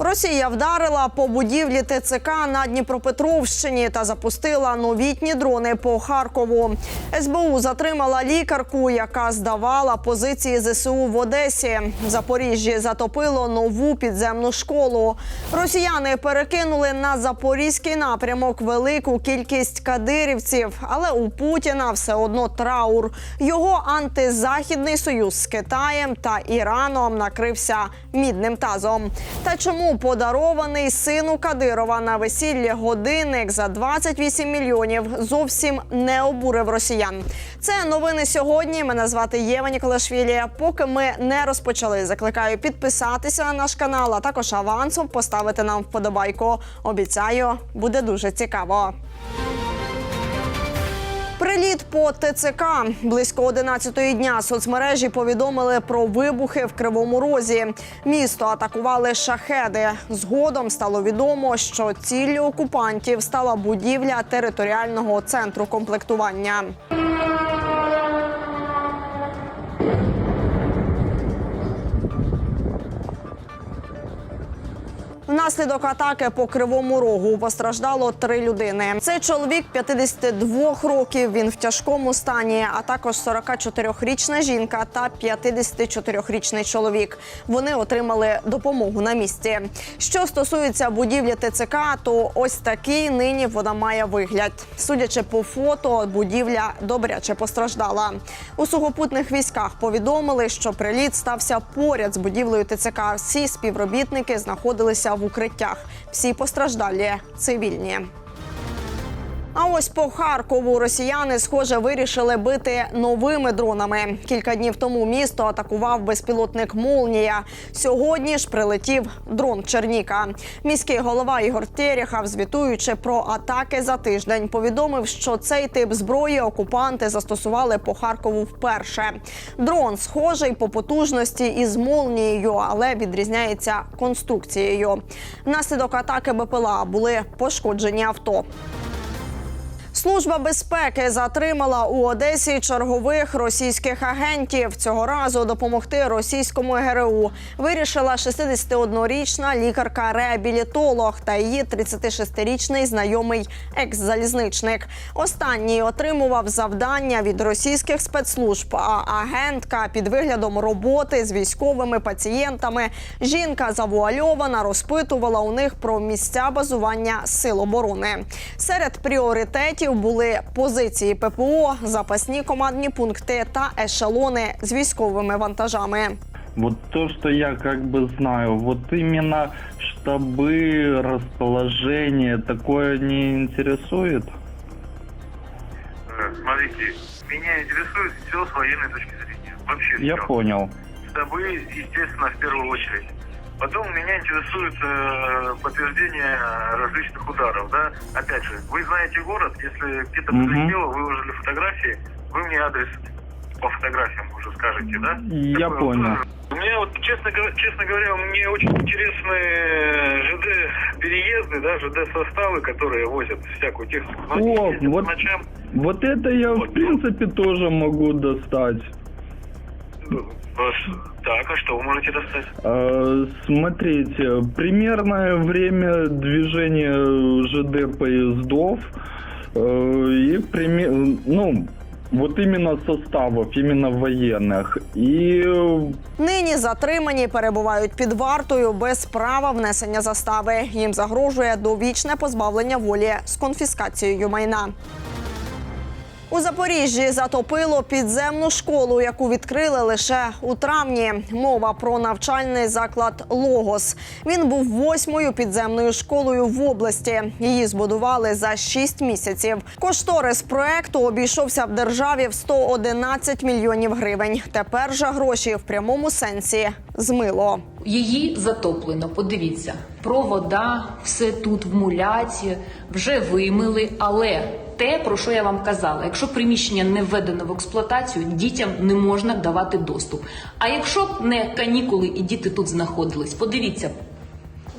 Росія вдарила по будівлі ТЦК на Дніпропетровщині та запустила новітні дрони по Харкову. СБУ затримала лікарку, яка здавала позиції ЗСУ в Одесі. В Запоріжжі затопило нову підземну школу. Росіяни перекинули на запорізький напрямок велику кількість кадирівців, але у Путіна все одно траур. Його антизахідний союз з Китаєм та Іраном накрився мідним тазом. Та чому подарований сину Кадирова на весіллі годинник за 28 мільйонів зовсім не обурив росіян? Це новини сьогодні. Мене звати Єва Ніколашвілі. Поки ми не розпочали, закликаю підписатися на наш канал, а також авансом поставити нам вподобайку. Обіцяю, буде дуже цікаво. Приліт по ТЦК близько 11-ї дня соцмережі повідомили про вибухи в Кривому Розі. Місто атакували шахеди. Згодом стало відомо, що ціллю окупантів стала будівля територіального центру комплектування. Внаслідок атаки по кривому рогу постраждало три людини. Це чоловік 52 років. Він в тяжкому стані, а також 44-річна жінка та 54-річний чоловік. Вони отримали допомогу на місці. Що стосується будівлі ТЦК, то ось такий нині вона має вигляд. Судячи по фото, будівля добряче постраждала. У сухопутних військах повідомили, що приліт стався поряд з будівлею ТЦК. Всі співробітники знаходилися в укриттях. Всі постраждалі цивільні. А ось по Харкову росіяни, схоже, вирішили бити новими дронами. Кілька днів тому місто атакував безпілотник Молнія. Сьогодні ж прилетів дрон Черніка. Міський голова Ігор Терехов, звітуючи про атаки за тиждень, повідомив, що цей тип зброї окупанти застосували по Харкову вперше. Дрон схожий по потужності із молнією, але відрізняється конструкцією. Внаслідок атаки БПЛА були пошкоджені авто. Служба безпеки затримала у Одесі чергових російських агентів. Цього разу допомогти російському ГРУ вирішила 61-річна лікарка-реабілітолог та її 36-річний знайомий екс-залізничник. Останній отримував завдання від російських спецслужб. А агентка під виглядом роботи з військовими пацієнтами жінка завуальована розпитувала у них про місця базування сил оборони. Серед пріоритетів були позиції ППО, запасні командні пункти та ешелони з військовими вантажами. Вот то, что я как бы знаю, вот именно штабы, расположение, такое не интересует? Э, Смотрите, меня интересует все с военной точки зрения. Вообще Я всё. понял. Штабы, естественно, в первую очередь. Потом меня интересует э, подтверждение различных ударов, да. Опять же, вы знаете город, если где-то Мгм. прилетело, выложили фотографии, вы мне адрес по фотографиям уже скажете, да? Я Такое понял. тоже. У меня вот, честно, говоря- честно говоря, мне очень интересны ЖД переезды, да, ЖД составы, которые возят всякую технику. Но О, вот- ночам. Вот это я, в принципе, тоже могу достать. Э, Так, а что вы можете достать? Э, Смотрите, примерное время движения ЖД поездов э, и прими- ну, вот именно составов, именно военных. И э, Нині затримані перебувають під вартою без права внесення застави. Їм загрожує довічне позбавлення волі з конфіскацією майна. У Запоріжжі затопило підземну школу, яку відкрили лише у травні. Мова про навчальний заклад Логос. Він був восьмою підземною школою в області. Її збудували за шість місяців. Кошторис проекту обійшовся в державі в 111 мільйонів гривень. Тепер же гроші в прямому сенсі змило. Її затоплено. Подивіться, провода, все тут в муляці, вже вимили. Але те, про що я вам казала, якщо приміщення не введено в експлуатацію, дітям не можна давати доступ. А якщо б не канікули і діти тут знаходились, подивіться,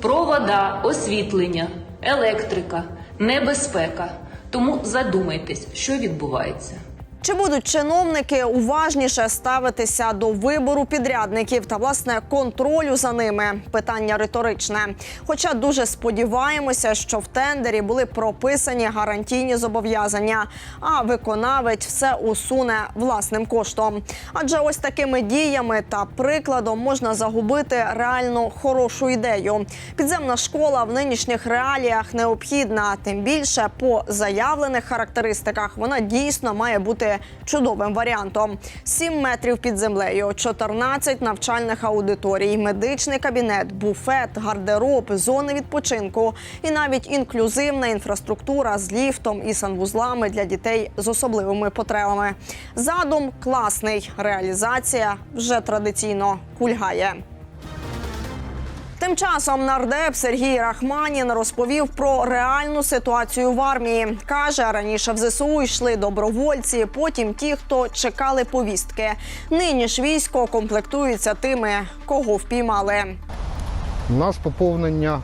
провода, освітлення, електрика, небезпека. Тому задумайтесь, що відбувається. Чи будуть чиновники уважніше ставитися до вибору підрядників та власне контролю за ними? Питання риторичне. Хоча дуже сподіваємося, що в тендері були прописані гарантійні зобов'язання, а виконавець все усуне власним коштом. Адже ось такими діями та прикладом можна загубити реально хорошу ідею. Підземна школа в нинішніх реаліях необхідна, тим більше по заявлених характеристиках вона дійсно має бути чудовим варіантом: 7 метрів під землею, 14 навчальних аудиторій, медичний кабінет, буфет, гардероб, зони відпочинку і навіть інклюзивна інфраструктура з ліфтом і санвузлами для дітей з особливими потребами. Задум класний, реалізація вже традиційно кульгає. Тим часом нардеп Сергій Рахманін розповів про реальну ситуацію в армії. каже раніше в ЗСУ йшли добровольці, потім ті, хто чекали повістки. Нині ж військо комплектується тими, кого впіймали. У нас поповнення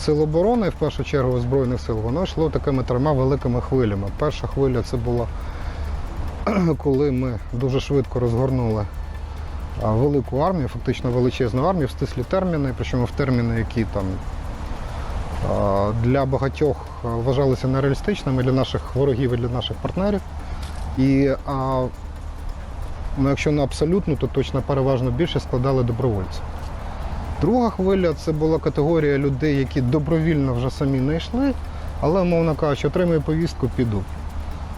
сил оборони, в першу чергу Збройних сил, воно йшло такими трьома великими хвилями. Перша хвиля це була, коли ми дуже швидко розгорнули велику армію, фактично величезну армію, в стислі терміни, причому в терміни, які там для багатьох вважалися нереалістичними для наших ворогів і для наших партнерів. І а, ну, якщо не абсолютно, то точно переважно більше складали добровольці. Друга хвиля це була категорія людей, які добровільно вже самі не йшли, але, умовно кажучи, отримую повістку, піду.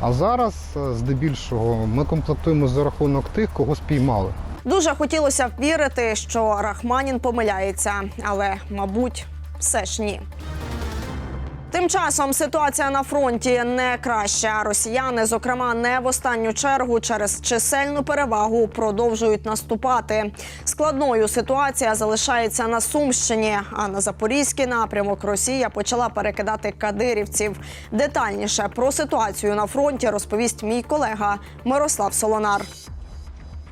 А зараз, е, здебільшого, ми комплектуємо за рахунок тих, кого спіймали. Дуже хотілося б вірити, що Рахманін помиляється, але мабуть, все ж ні. Тим часом ситуація на фронті не краща. Росіяни, зокрема, не в останню чергу через чисельну перевагу продовжують наступати. Складною ситуація залишається на Сумщині. А на запорізький напрямок Росія почала перекидати кадирівців. Детальніше про ситуацію на фронті розповість мій колега Мирослав Солонар.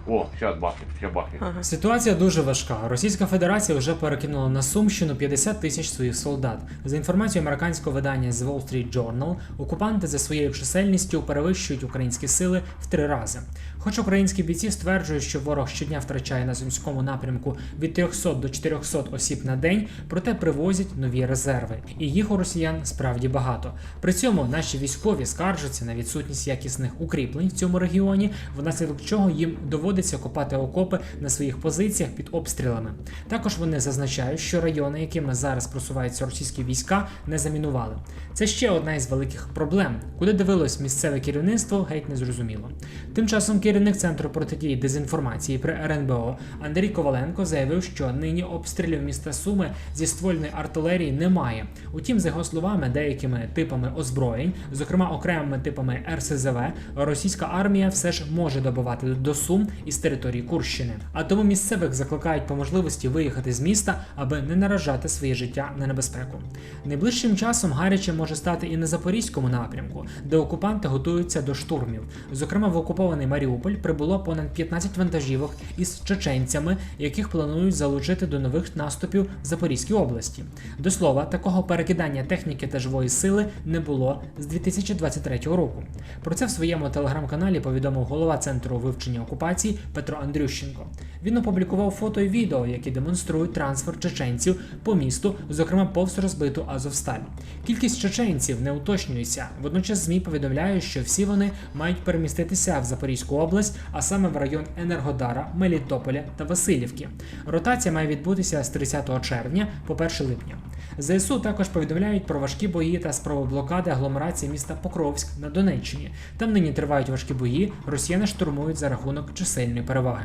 О, зараз бахне, зараз бахне. Ситуація дуже важка. Російська Федерація вже перекинула на Сумщину 50 тисяч своїх солдат. За інформацією американського видання The Wall Street Journal, окупанти за своєю чисельністю перевищують українські сили в три рази. Хоч українські бійці стверджують, що ворог щодня втрачає на сумському напрямку від 300 до 400 осіб на день, проте привозять нові резерви, і їх у росіян справді багато. При цьому наші військові скаржаться на відсутність якісних укріплень в цьому регіоні, внаслідок чого їм доводиться копати окопи на своїх позиціях під обстрілами. Також вони зазначають, що райони, якими зараз просуваються російські війська, не замінували. Це ще одна із великих проблем, куди дивилось місцеве керівництво, геть не зрозуміло. Тим часом керівник центру протидії дезінформації при РНБО Андрій Коваленко заявив, що нині обстрілів міста Суми зі ствольної артилерії немає. Утім, за його словами, деякими типами озброєнь, зокрема окремими типами РСЗВ, російська армія все ж може добувати до Сум із території Курщини. А тому місцевих закликають по можливості виїхати з міста, аби не наражати своє життя на небезпеку. Найближчим часом гаряче може стати і на запорізькому напрямку, де окупанти готуються до штурмів. Зокрема, в окупований Маріуполь прибуло понад 15 вантажівок із чеченцями, яких планують залучити до нових наступів в Запорізькій області. До слова, такого перекидання техніки та живої сили не було з 2023 року. Про це в своєму телеграм-каналі повідомив голова центру вивчення окупації Петро Андрющенко. Він опублікував фото і відео, які демонструють трансфер чеченців по місту, зокрема повз розбиту Азовсталь. Кількість чеченців не уточнюється. Водночас ЗМІ повідомляють, що всі вони мають переміститися в Запорізьку область, а саме в район Енергодара, Мелітополя та Васильівки. Ротація має відбутися з 30 червня по 1 липня. ЗСУ також повідомляють про важкі бої та спробу блокади агломерації міста Покровськ на Донеччині. Там нині тривають важкі бої. Росіяни штурмують за рахунок чисельної переваги.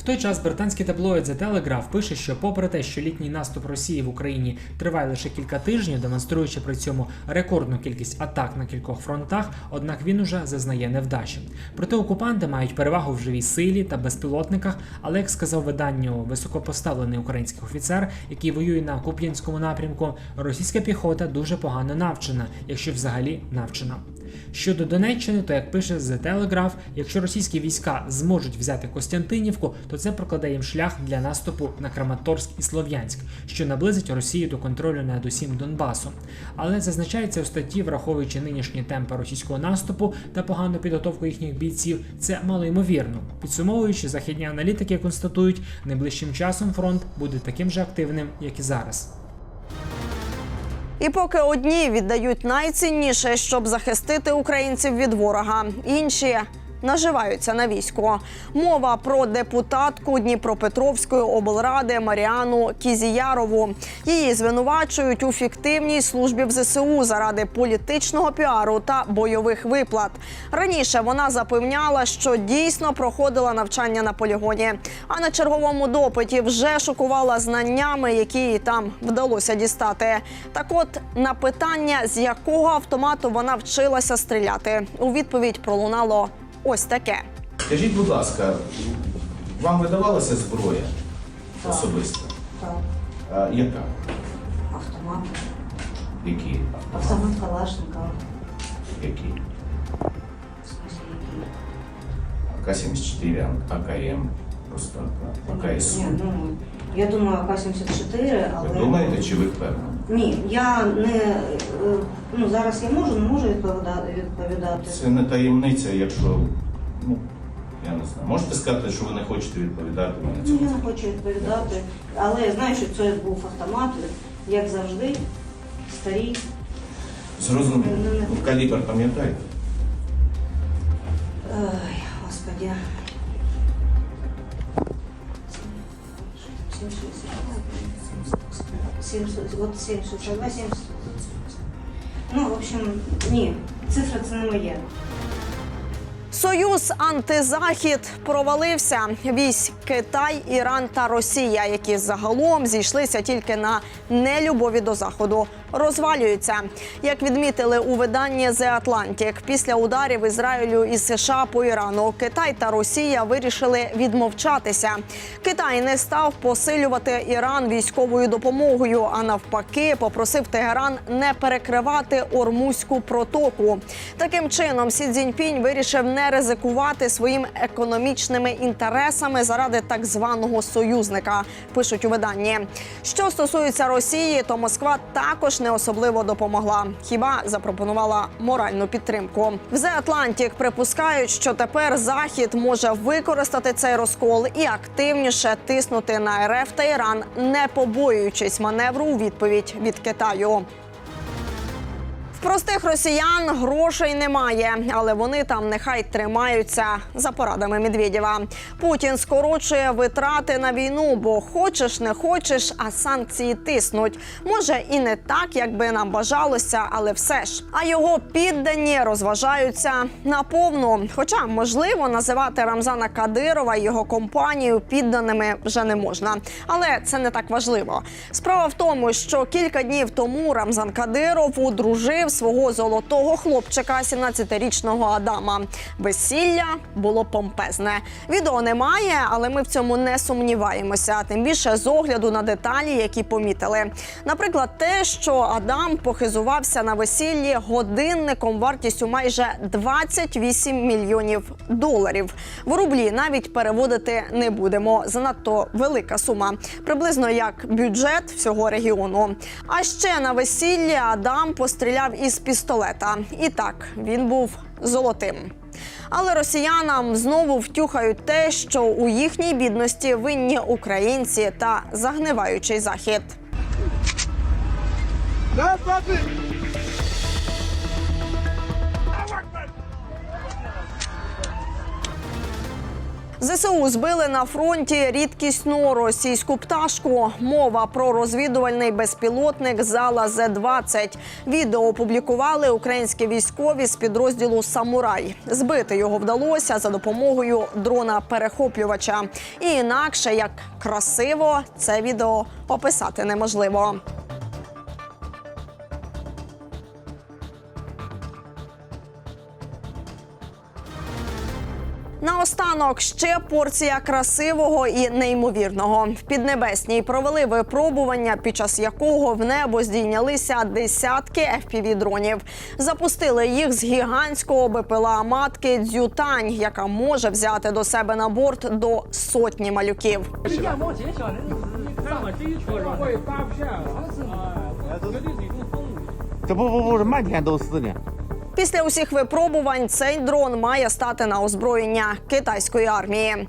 В той час британський таблоїд The Telegraph пише, що попри те, що літній наступ Росії в Україні триває лише кілька тижнів, демонструючи при цьому рекордну кількість атак на кількох фронтах, однак він уже зазнає невдачі. Проте окупанти мають перевагу в живій силі та безпілотниках, але як сказав виданню високопоставлений український офіцер, який воює на Куп'янському напрямку, висновку: російська піхота дуже погано навчена, якщо взагалі навчена. Щодо Донеччини, то як пише The Telegraph, якщо російські війська зможуть взяти Костянтинівку, то це прокладе їм шлях для наступу на Краматорськ і Слов'янськ, що наблизить Росію до контролю над усім Донбасом. Але зазначається у статті, враховуючи нинішні темпи російського наступу та погану підготовку їхніх бійців, це малоймовірно. Підсумовуючи, західні аналітики констатують, найближчим часом фронт буде таким же активним, як і зараз. І поки одні віддають найцінніше, щоб захистити українців від ворога, інші наживаються на війську. Мова про депутатку Дніпропетровської облради Маріану Кізіярову. Її звинувачують у фіктивній службі в ЗСУ заради політичного піару та бойових виплат. Раніше вона запевняла, що дійсно проходила навчання на полігоні, а на черговому допиті вже шокувала знаннями, які їй там вдалося дістати. Так, от на питання, з якого автомату вона вчилася стріляти, у відповідь пролунало ось таке. Скажіть, будь ласка, вам видавалася зброя особисто? Так, А, яка? автомат. Які? Автомат Калашникова. Які? В смысле, який? АК-74, АКМ, просто АКСУ. Ні, ну, я думаю, АК-74, але... Ви думаєте, чи ви впевнені? Ні, я не... е, Ну, зараз я можу, не можу відповідати. Це не таємниця, якщо, ну, я не знаю. Можете сказати, що ви не хочете відповідати на Ну, цьому? я не хочу відповідати, але я знаю, що це був автомат, як завжди, старий. Зрозуміло. Ну, не- Калібр пам'ятаєте? Ой, господи. 762, вот 762, 70. Ну, в общем, ні, цифра це не моє. Союз антизахід провалився. Вісь Китай, Іран та Росія, які загалом зійшлися тільки на нелюбові до заходу, розвалюються. Як відмітили у виданні The Atlantic, після ударів Ізраїлю і США по Ірану, Китай та Росія вирішили відмовчатися. Китай не став посилювати Іран військовою допомогою, а навпаки, попросив Тегеран не перекривати Ормузьку протоку. Таким чином, Сі Цзіньпінь вирішив не ризикувати своїм економічними інтересами заради так званого союзника. Пишуть у виданні. Що стосується Росії, то Москва також не особливо допомогла. Хіба запропонувала моральну підтримку. В The Atlantic припускають, що тепер Захід може використати цей розкол і активніше тиснути на РФ та Іран, не побоюючись маневру у відповідь від Китаю. Простих росіян грошей немає, але вони там нехай тримаються за порадами Медведєва. Путін скорочує витрати на війну, бо хочеш не хочеш, а санкції тиснуть. Може і не так, як би нам бажалося, але все ж. А його піддані розважаються наповну. Хоча можливо називати Рамзана Кадирова і його компанію підданими вже не можна. Але це не так важливо. Справа в тому, що кілька днів тому Рамзан Кадиров одружив свого золотого хлопчика, 17-річного Адама. Весілля було помпезне. Відео немає, але ми в цьому не сумніваємося. Тим більше з огляду на деталі, які помітили. Наприклад, те, що Адам похизувався на весіллі годинником вартістю майже 28 мільйонів доларів. В рублі навіть переводити не будемо. Занадто велика сума, приблизно як бюджет всього регіону. А ще на весіллі Адам постріляв із пістолета. І так він був золотим. Але росіянам знову втюхають те, що у їхній бідності винні українці та загниваючий захід. ЗСУ збили на фронті рідкісну російську пташку. Мова про розвідувальний безпілотник зала З-20. Відео опублікували українські військові з підрозділу Самурай. Збити його вдалося за допомогою дрона-перехоплювача. І інакше як красиво це відео описати неможливо. Наостанок ще порція красивого і неймовірного. В Піднебесній провели випробування, під час якого в небо здійнялися десятки fpv дронів. Запустили їх з гігантського БПЛА матки Дзютань, яка може взяти до себе на борт до сотні малюків. Після усіх випробувань цей дрон має стати на озброєння китайської армії.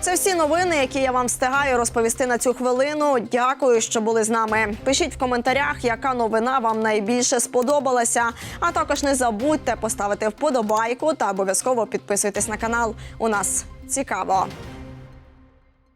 Це всі новини, які я вам встигаю розповісти на цю хвилину. Дякую, що були з нами. Пишіть в коментарях, яка новина вам найбільше сподобалася. А також не забудьте поставити вподобайку та обов'язково підписуйтесь на канал. У нас цікаво.